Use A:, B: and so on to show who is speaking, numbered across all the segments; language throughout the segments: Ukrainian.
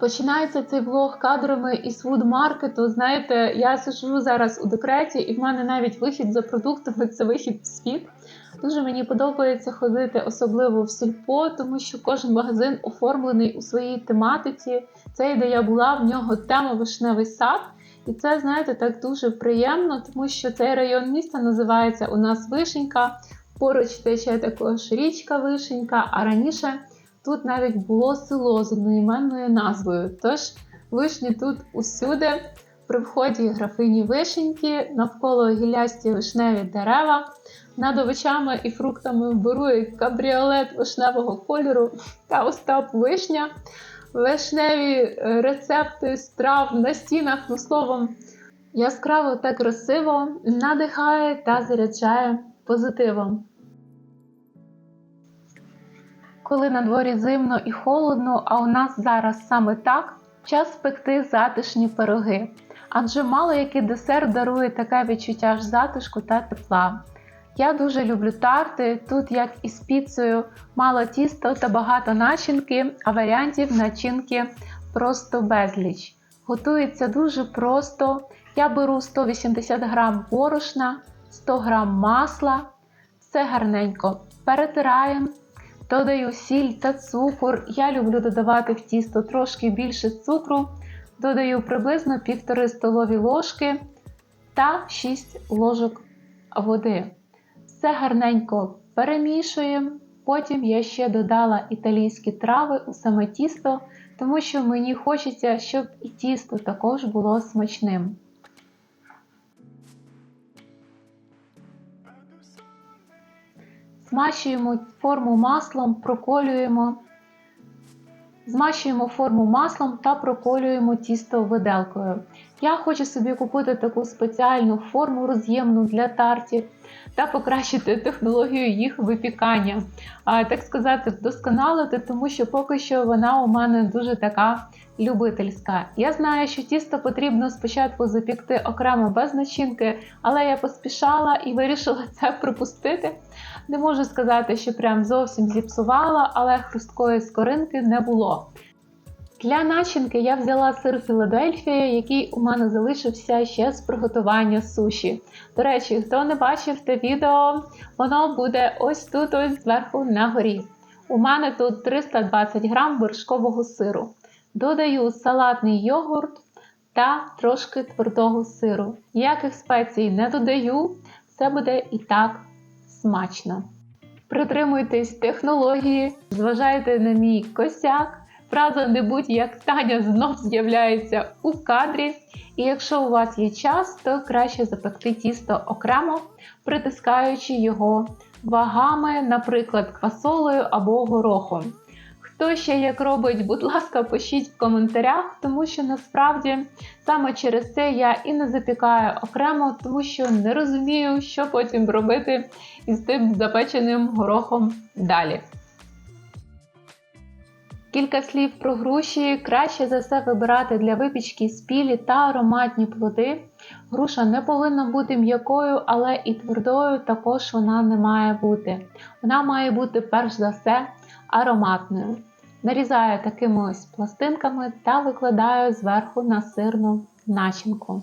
A: Починається цей влог кадрами із фудмаркету. Знаєте, я сижу зараз у декреті, і в мене навіть вихід за продуктами це вихід в світ. Дуже мені подобається ходити, особливо в сільпо, тому що кожен магазин оформлений у своїй тематиці. Цей, де я була, в нього тема вишневий сад. І це, знаєте, так дуже приємно, тому що цей район міста називається у нас Вишенька. Поруч тече також річка Вишенька, а раніше тут навіть було село з одноіменною назвою. Тож вишні тут усюди. При вході графині вишеньки, навколо гіллясті вишневі дерева. Над овочами і фруктами вирує кабріолет вишневого кольору та Остап Вишня. Вишневі е, рецепти страв на стінах, ну словом, яскраво та красиво надихає та заряджає позитивом. Коли на дворі зимно і холодно, а у нас зараз саме так, час пекти затишні пироги. Адже мало який десерт дарує таке відчуття ж затишку та тепла. Я дуже люблю тарти. Тут, як і з піцею, мало тіста та багато начинки, а варіантів начинки просто безліч. Готується дуже просто. Я беру 180 г борошна, 100 г масла, все гарненько перетираємо, додаю сіль та цукор. Я люблю додавати в тісто трошки більше цукру, додаю приблизно 1,5 столові ложки та 6 ложок води. Все гарненько перемішуємо. Потім я ще додала італійські трави у саме тісто, тому що мені хочеться, щоб і тісто також було смачним. Змащуємо форму маслом, проколюємо. Змащуємо форму маслом та проколюємо тісто виделкою. Я хочу собі купити таку спеціальну форму роз'ємну для тартів та покращити технологію їх випікання. А, Так сказати, вдосконалити, тому що поки що вона у мене дуже така любительська. Я знаю, що тісто потрібно спочатку запікти окремо без начинки, але я поспішала і вирішила це пропустити. Не можу сказати, що прям зовсім зіпсувала, але хрусткої скоринки не було. Для начинки я взяла сир Філадельфія, який у мене залишився ще з приготування суші. До речі, хто не бачив те відео, воно буде ось тут ось зверху на горі. У мене тут 320 грам вершкового сиру. Додаю салатний йогурт та трошки твердого сиру. Ніяких спецій не додаю, все буде і так смачно. Притримуйтесь технології, зважайте на мій косяк. Фраза не будь як Таня знов з'являється у кадрі. І якщо у вас є час, то краще запекти тісто окремо, притискаючи його вагами, наприклад, квасолою або горохом. Хто ще як робить, будь ласка, пишіть в коментарях, тому що насправді саме через це я і не запікаю окремо, тому що не розумію, що потім робити із тим запеченим горохом далі. Кілька слів про груші. Краще за все вибирати для випічки спілі та ароматні плоди. Груша не повинна бути м'якою, але і твердою також вона не має бути. Вона має бути перш за все ароматною. Нарізаю такими ось пластинками та викладаю зверху на сирну начинку.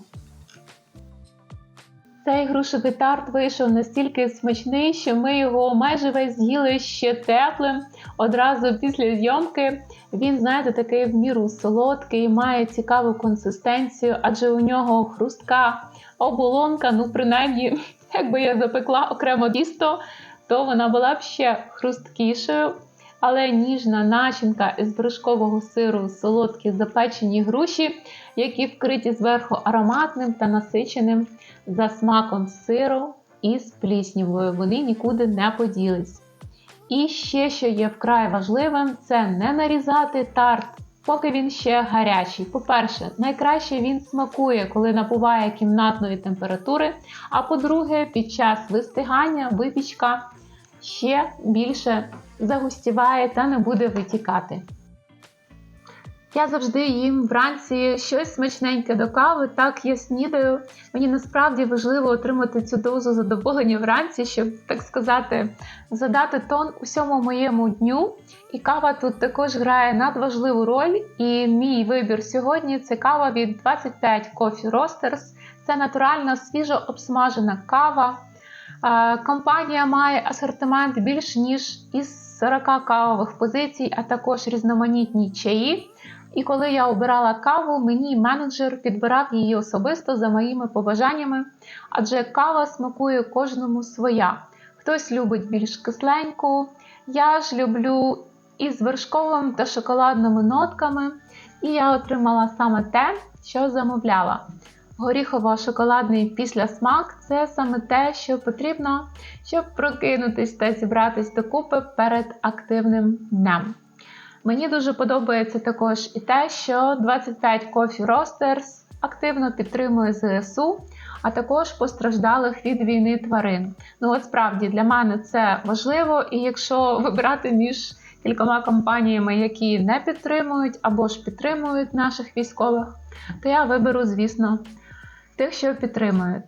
A: Цей грушевий тарт вийшов настільки смачний, що ми його майже весь з'їли ще теплим. Одразу після зйомки він, знаєте, такий в міру солодкий, має цікаву консистенцію, адже у нього хрустка оболонка, ну, принаймні, якби я запекла окремо тісто, то вона була б ще хрусткішою. Але ніжна начинка із вершкового сиру, солодкі запечені груші, які вкриті зверху ароматним та насиченим за смаком сиру із пліснівою. Вони нікуди не поділись. І ще, що є вкрай важливим, це не нарізати тарт, поки він ще гарячий. По-перше, найкраще він смакує, коли набуває кімнатної температури. А по-друге, під час вистигання випічка ще більше загустіває та не буде витікати. Я завжди їм вранці щось смачненьке до кави, так я снідаю. Мені насправді важливо отримати цю дозу задоволення вранці, щоб так сказати, задати тон усьому моєму дню. І кава тут також грає надважливу роль. І мій вибір сьогодні це кава від 25 Coffee Roasters. Це натуральна свіжо обсмажена кава. Е, Компанія має асортимент більш ніж із 40 кавових позицій, а також різноманітні чаї. І коли я обирала каву, мені менеджер підбирав її особисто за моїми побажаннями, адже кава смакує кожному своя. Хтось любить більш кисленьку, я ж люблю із вершковим та шоколадними нотками, і я отримала саме те, що замовляла. Горіхово-шоколадний післясмак це саме те, що потрібно, щоб прокинутись та зібратись докупи перед активним днем. Мені дуже подобається також і те, що 25 Coffee Roasters активно підтримує ЗСУ, а також постраждалих від війни тварин. Ну от справді для мене це важливо, і якщо вибирати між кількома компаніями, які не підтримують або ж підтримують наших військових, то я виберу, звісно, тих, що підтримують.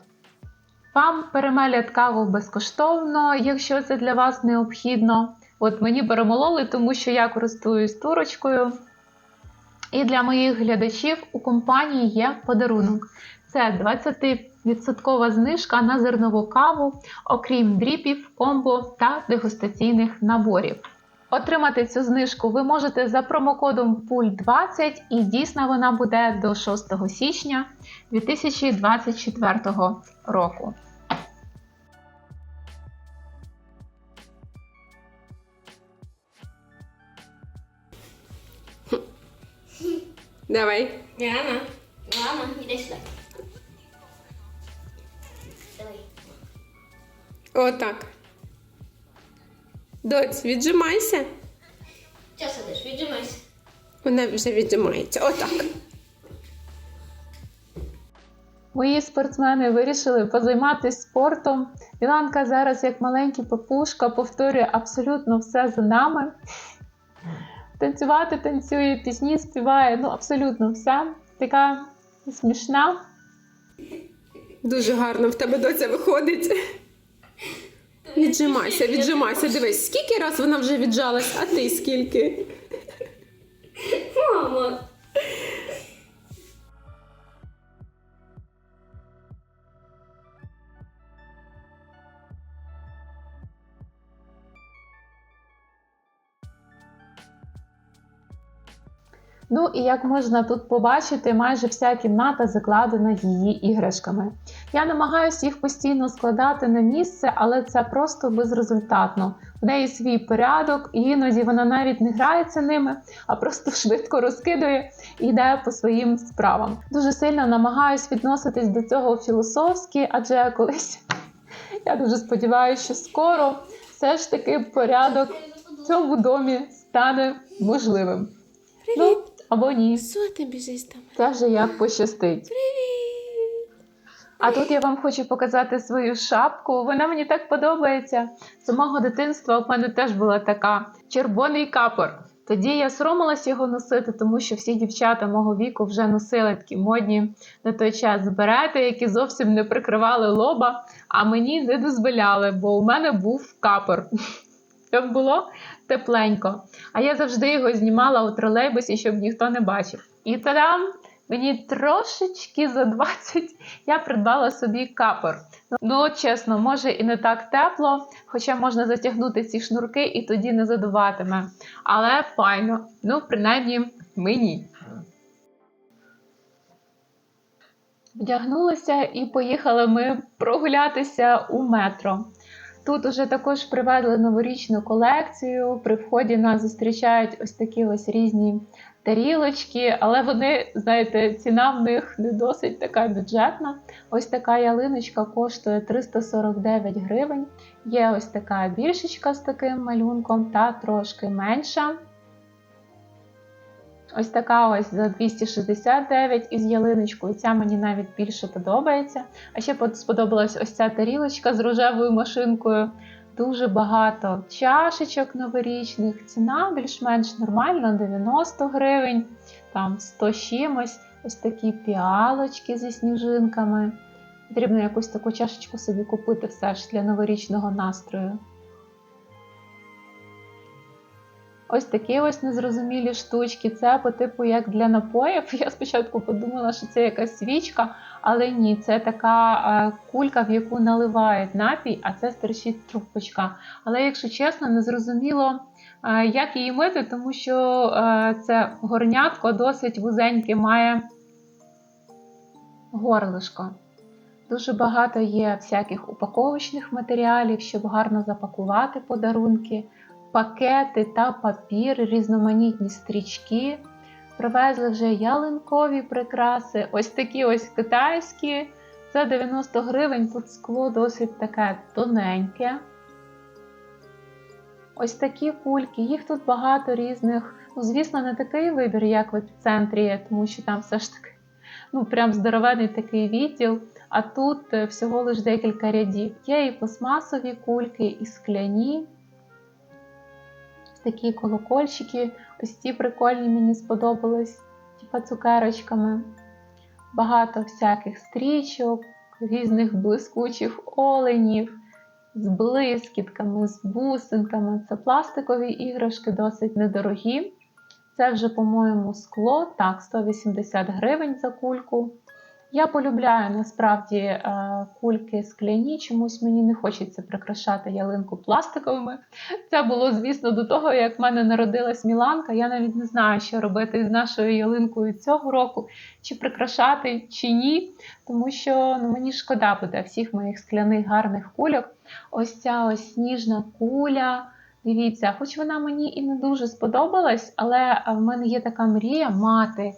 A: Вам перемелять каву безкоштовно, якщо це для вас необхідно. От мені перемололи, тому що я користуюсь турочкою. І для моїх глядачів у компанії є подарунок. Це 20% знижка на зернову каву, окрім дріпів, комбо та дегустаційних наборів. Отримати цю знижку ви можете за промокодом PUL20 і дійсно вона буде до 6 січня 2024 року.
B: Давай.
C: Мама, мама, іди сюди. Давай.
B: Отак. Доць, віджимайся.
C: Що сидиш? Віджимайся.
B: Вона вже віджимається. Отак.
A: Мої спортсмени вирішили позайматися спортом. Міланка зараз, як маленький папушка, повторює абсолютно все за нами. Танцювати танцює, пісні співає, ну абсолютно все. Така смішна.
B: Дуже гарно в тебе доця виходить. Віджимайся, віджимайся. Дивись, скільки раз вона вже віджалась, а ти скільки?
C: Мама.
A: Ну і як можна тут побачити, майже вся кімната закладена її іграшками. Я намагаюся їх постійно складати на місце, але це просто безрезультатно. В неї свій порядок, і іноді вона навіть не грається ними, а просто швидко розкидує і йде по своїм справам. Дуже сильно намагаюсь відноситись до цього філософськи, адже колись я дуже сподіваюся, що скоро все ж таки порядок в цьому домі стане можливим. Ну, або ні.
B: Що ти біжиш там?
A: Вже як пощастить. А тут я вам хочу показати свою шапку. Вона мені так подобається. З мого дитинства в мене теж була така червоний капор. Тоді я соромилась його носити, тому що всі дівчата мого віку вже носили такі модні на той час берети, які зовсім не прикривали лоба, а мені не дозволяли, бо у мене був капор. Щоб було тепленько. А я завжди його знімала у тролейбусі, щоб ніхто не бачив. І тадам! Мені трошечки за 20 я придбала собі капор. Ну, чесно, може і не так тепло, хоча можна затягнути ці шнурки і тоді не задуватиме. Але файно, ну, принаймні, мені. Вдягнулися і поїхали ми прогулятися у метро. Тут уже також привезли новорічну колекцію. При вході нас зустрічають ось такі ось різні тарілочки, але вони, знаєте, ціна в них не досить така бюджетна. Ось така ялиночка коштує 349 гривень. Є ось така більшечка з таким малюнком та трошки менша. Ось така ось за 269 із ялиночкою. Ця мені навіть більше подобається. А ще сподобалась ось ця тарілочка з рожевою машинкою. Дуже багато чашечок новорічних. Ціна більш-менш нормальна 90 гривень. там 100 з чимось. Ось такі піалочки зі сніжинками. Потрібно якусь таку чашечку собі купити все ж для новорічного настрою. Ось такі ось незрозумілі штучки. Це по типу як для напоїв. Я спочатку подумала, що це якась свічка, але ні, це така кулька, в яку наливають напій, а це стерчить трубочка. Але, якщо чесно, не зрозуміло, як її мити, тому що це горнятко досить вузеньке має горлишко. Дуже багато є всяких упаковочних матеріалів, щоб гарно запакувати подарунки, пакети та папір, різноманітні стрічки. Привезли вже ялинкові прикраси, ось такі ось китайські. За 90 гривень тут скло досить таке тоненьке. Ось такі кульки, їх тут багато різних. Ну, звісно, не такий вибір, як в епіцентрі, тому що там все ж таки ну, прям здоровений такий відділ. А тут е, всього лиш декілька рядів. Є і пластмасові кульки, і скляні. Такі колокольчики. Ось ці прикольні мені сподобались, типа цукерочками. Багато всяких стрічок, різних блискучих оленів, з блискітками, з бусинками. Це пластикові іграшки, досить недорогі. Це вже, по-моєму, скло. Так, 180 гривень за кульку. Я полюбляю насправді е, кульки скляні, чомусь мені не хочеться прикрашати ялинку пластиковими. Це було, звісно, до того, як в мене народилась Міланка. Я навіть не знаю, що робити з нашою ялинкою цього року, чи прикрашати, чи ні. Тому що ну, мені шкода буде всіх моїх скляних гарних кульок. Ось ця ось сніжна куля. Дивіться, хоч вона мені і не дуже сподобалась, але в мене є така мрія мати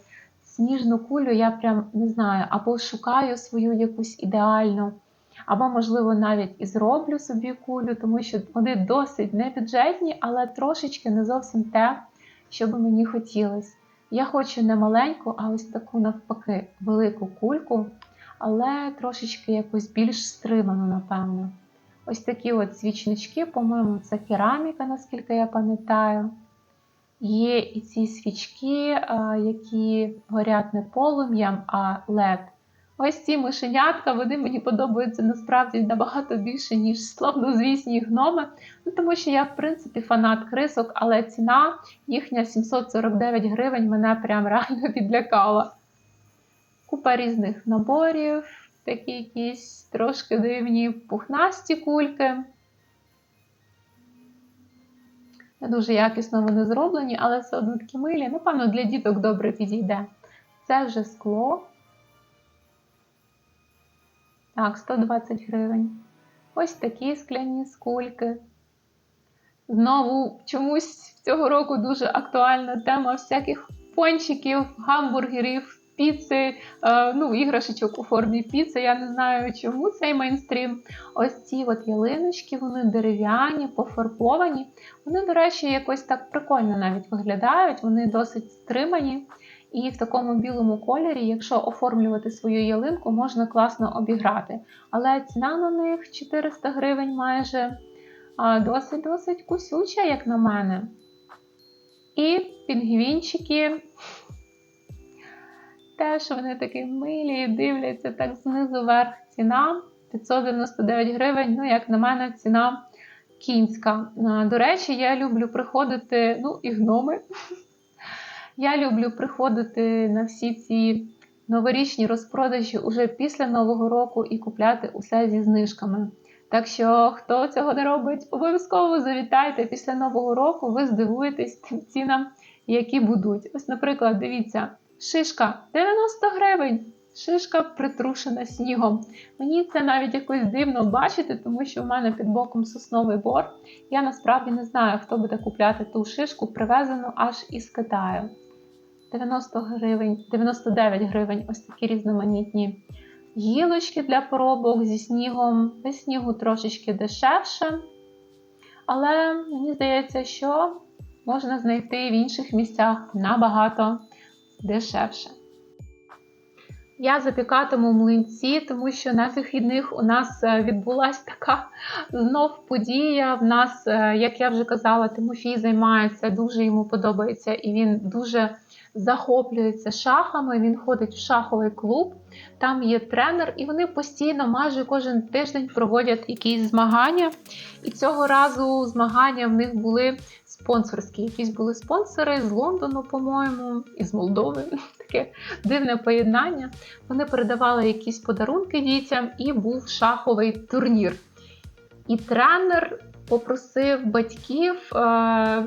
A: сніжну кулю, я прям не знаю, або шукаю свою якусь ідеальну, або, можливо, навіть і зроблю собі кулю, тому що вони досить небюджетні, але трошечки не зовсім те, що би мені хотілося. Я хочу не маленьку, а ось таку навпаки велику кульку, але трошечки якось більш стриману, напевно. Ось такі от свічнички, по-моєму, це кераміка, наскільки я пам'ятаю. Є і ці свічки, які горять не полум'ям, а LED. Ось ці мишенятка, вони мені подобаються насправді набагато більше, ніж славнозвісні гноми. Ну, Тому що я, в принципі, фанат крисок, але ціна їхня 749 гривень мене прям реально відлякала. Купа різних наборів, такі якісь трошки дивні пухнасті кульки. Дуже якісно вони зроблені, але все одно такі милі. Напевно, для діток добре підійде. Це вже скло. Так, 120 гривень. Ось такі скляні скульки. Знову чомусь цього року дуже актуальна тема всяких пончиків, гамбургерів, піци, е, ну, іграшечок у формі піци. Я не знаю, чому цей мейнстрім. Ось ці от ялиночки, вони дерев'яні, пофарбовані. Вони, до речі, якось так прикольно навіть виглядають, вони досить стримані. І в такому білому кольорі, якщо оформлювати свою ялинку, можна класно обіграти. Але ціна на них 400 гривень майже досить-досить кусюча, як на мене. І пінгвінчики. Теж вони такі милі, і дивляться так знизу вверх ціна 599 гривень. Ну, як на мене, ціна кінська. До речі, я люблю приходити, ну, і гноми. Я люблю приходити на всі ці новорічні розпродажі уже після Нового року і купляти усе зі знижками. Так що, хто цього не робить, обов'язково завітайте після Нового року, ви здивуєтесь тим цінам, які будуть. Ось, наприклад, дивіться, шишка 90 гривень. Шишка притрушена снігом. Мені це навіть якось дивно бачити, тому що в мене під боком сосновий бор. Я насправді не знаю, хто буде купляти ту шишку, привезену аж із Китаю. 90 гривень, 99 гривень ось такі різноманітні гілочки для поробок зі снігом. Без снігу трошечки дешевше. Але мені здається, що можна знайти в інших місцях набагато дешевше. Я запікатиму млинці, тому що на вихідних у нас е, відбулася така знов подія. В нас, е, як я вже казала, Тимофій займається, дуже йому подобається, і він дуже захоплюється шахами. Він ходить в шаховий клуб, там є тренер, і вони постійно, майже кожен тиждень проводять якісь змагання. І цього разу змагання в них були спонсорські. Якісь були спонсори з Лондону, по-моєму, і з Молдови. Таке дивне поєднання. Вони передавали якісь подарунки дітям, і був шаховий турнір. І тренер попросив батьків е,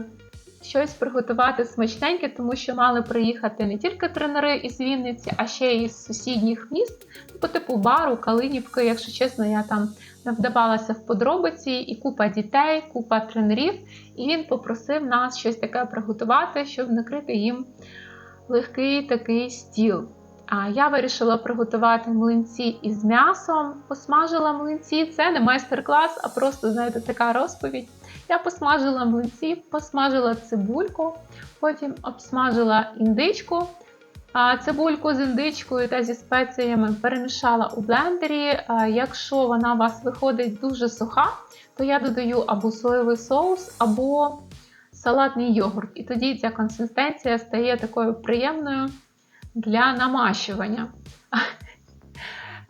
A: щось приготувати смачненьке, тому що мали приїхати не тільки тренери із Вінниці, а ще й з сусідніх міст, по типу бару, Калинівки. Якщо чесно, я там не вдавалася в подробиці, і купа дітей, купа тренерів. І він попросив нас щось таке приготувати, щоб накрити їм легкий такий стіл. А я вирішила приготувати млинці із м'ясом, посмажила млинці. Це не майстер-клас, а просто, знаєте, така розповідь. Я посмажила млинці, посмажила цибульку, потім обсмажила індичку. А Цибульку з індичкою та зі спеціями перемішала у блендері. Якщо вона у вас виходить дуже суха, то я додаю або соєвий соус, або салатний йогурт. І тоді ця консистенція стає такою приємною для намащування.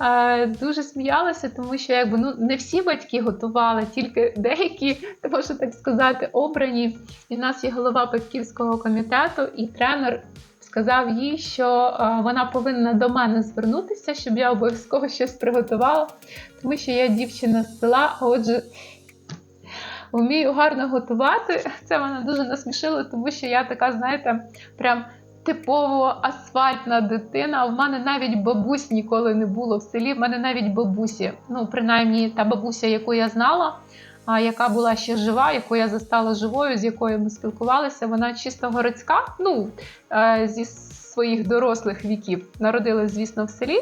A: Е, Дуже сміялася, тому що якби ну не всі батьки готували, тільки деякі, можу так сказати, обрані. І в нас є голова батьківського комітету, і тренер сказав їй, що е, вона повинна до мене звернутися, щоб я обов'язково щось приготувала, тому що я дівчина з села, а отже. Вмію гарно готувати. Це мене дуже насмішило, тому що я така, знаєте, прям типово асфальтна дитина. У мене навіть бабусь ніколи не було в селі. В мене навіть бабусі, ну принаймні та бабуся, яку я знала, яка була ще жива, яку я застала живою, з якою ми спілкувалися. Вона чисто городська, ну е, зі своїх дорослих віків. Народилась, звісно, в селі,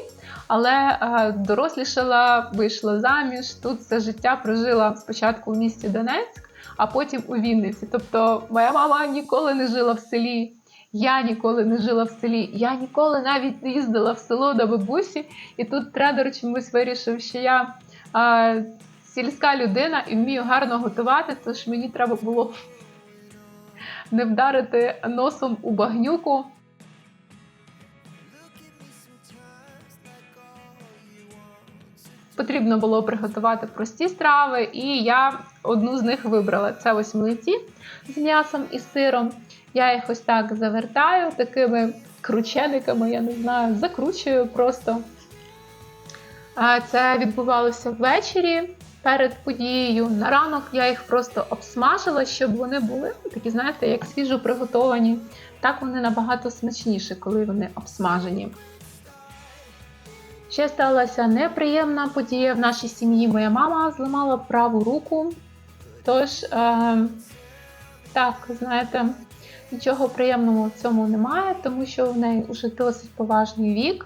A: але е, дорослішала, вийшла заміж. Тут все життя прожила спочатку в місті Донецьк, а потім у Вінниці. Тобто, моя мама ніколи не жила в селі. Я ніколи не жила в селі, я ніколи навіть не їздила в село до бабусі, і тут тренер чомусь вирішив, що я а, сільська людина і вмію гарно готувати, тож мені треба було не вдарити носом у багнюку. Потрібно було приготувати прості страви, і я одну з них вибрала. Це ось млинці з м'ясом і сиром. Я їх ось так завертаю такими кручениками, я не знаю, закручую просто. Це відбувалося ввечері перед подією. На ранок я їх просто обсмажила, щоб вони були такі, знаєте, як свіжо приготовані. Так вони набагато смачніші, коли вони обсмажені. Ще сталася неприємна подія в нашій сім'ї. Моя мама зламала праву руку. Тож, е, так, знаєте, нічого приємного в цьому немає, тому що в неї вже досить поважний вік.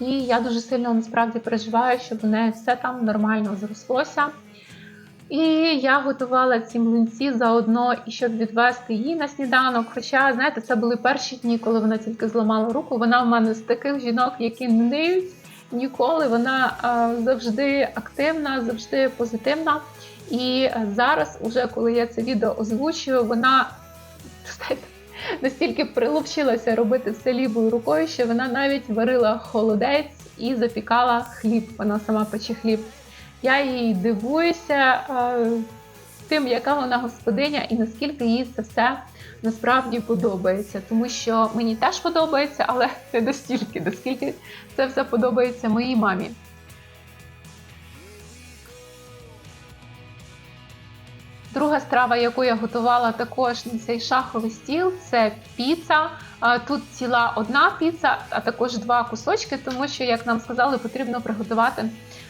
A: І я дуже сильно насправді переживаю, щоб в неї все там нормально зрослося. І я готувала ці млинці заодно, і щоб відвести її на сніданок. Хоча, знаєте, це були перші дні, коли вона тільки зламала руку. Вона в мене з таких жінок, які не ниють ніколи. Вона а, завжди активна, завжди позитивна. І зараз, уже коли я це відео озвучую, вона знаєте, настільки прилучилася робити все лівою рукою, що вона навіть варила холодець і запікала хліб. Вона сама пече хліб. Я їй дивуюся е, тим, яка вона господиня, і наскільки їй це все насправді подобається. Тому що мені теж подобається, але не настільки, наскільки це все подобається моїй мамі. Друга страва, яку я готувала також на цей шаховий стіл, це піца. Тут ціла одна піца, а також два кусочки, тому що, як нам сказали, потрібно приготувати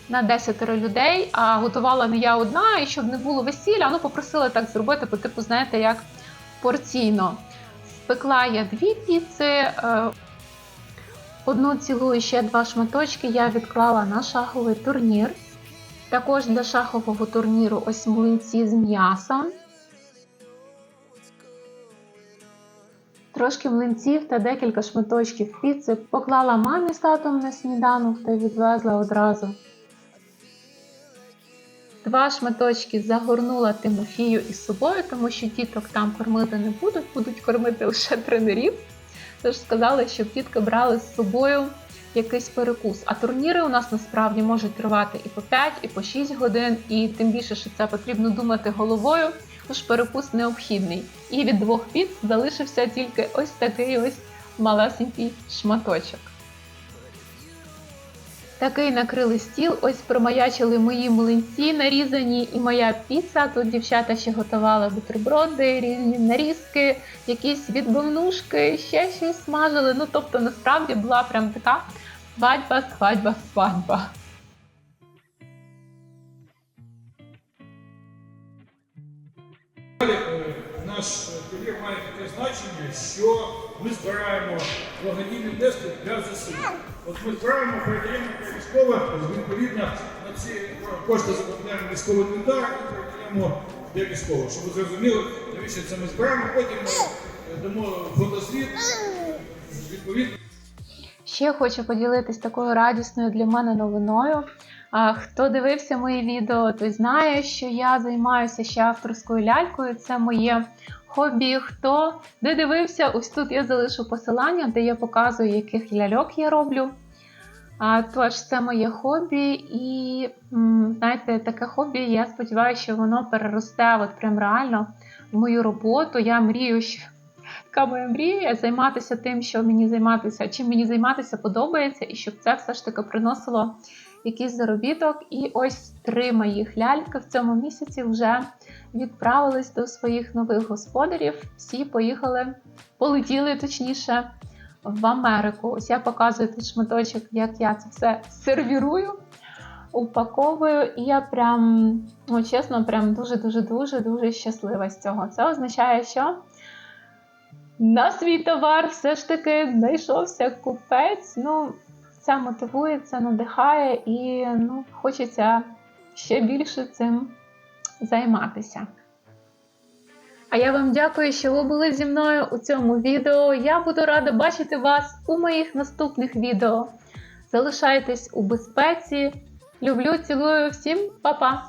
A: на 10 людей. А готувала не я одна, і щоб не було весілля, ну попросила так зробити, по типу, знаєте, як порційно. Спекла я дві піци, е, одну цілу і ще два шматочки я відклала на шаховий турнір. Також для шахового турніру ось млинці з м'ясом. Трошки млинців та декілька шматочків піци поклала мамі з татом на сніданок та відвезла одразу. Два шматочки загорнула Тимофію із собою, тому що діток там кормити не будуть, будуть кормити лише тренерів. Тож сказали, щоб дітки брали з собою якийсь перекус. А турніри у нас насправді можуть тривати і по 5, і по 6 годин, і тим більше, що це потрібно думати головою, тож перекус необхідний. І від двох піц залишився тільки ось такий ось малесенький шматочок. Такий накрили стіл, ось промаячили мої млинці нарізані і моя піца. Тут дівчата ще готували бутерброди, різні нарізки, якісь відбивнушки, ще щось смажили. Ну тобто, насправді була прям така свадьба, свадьба, свадьба.
D: Наш турнір має таке значення, що ми збираємо благодійні внески для ЗСУ. От ми збираємо передаємо військових, відповідно на ці кошти закупляємо військовий інвентар і передаємо для військових. Щоб ви зрозуміли, навіщо це ми збираємо, потім ми дамо фотозвіт, відповідно.
A: Ще хочу поділитись такою радісною для мене новиною. Хто дивився мої відео, той знає, що я займаюся ще авторською лялькою. Це моє хобі. Хто не дивився, ось тут я залишу посилання, де я показую, яких ляльок я роблю. А, Тож, це моє хобі, і знаєте, таке хобі, я сподіваюся, що воно переросте от прям реально в мою роботу. Я мрію, що Така моя мрія займатися тим, що мені займатися, чим мені займатися подобається, і щоб це все ж таки приносило якийсь заробіток. І ось три моїх ляльки в цьому місяці вже відправились до своїх нових господарів. Всі поїхали, полетіли точніше в Америку. Ось я показую тут шматочок, як я це все сервірую. Упаковую, і я прям, ну чесно, прям дуже дуже дуже дуже щаслива з цього. Це означає, що на свій товар все ж таки знайшовся купець. Ну, це мотивує, це надихає і ну, хочеться ще більше цим займатися. А я вам дякую, що ви були зі мною у цьому відео. Я буду рада бачити вас у моїх наступних відео. Залишайтесь у безпеці. Люблю, цілую всім, па-па!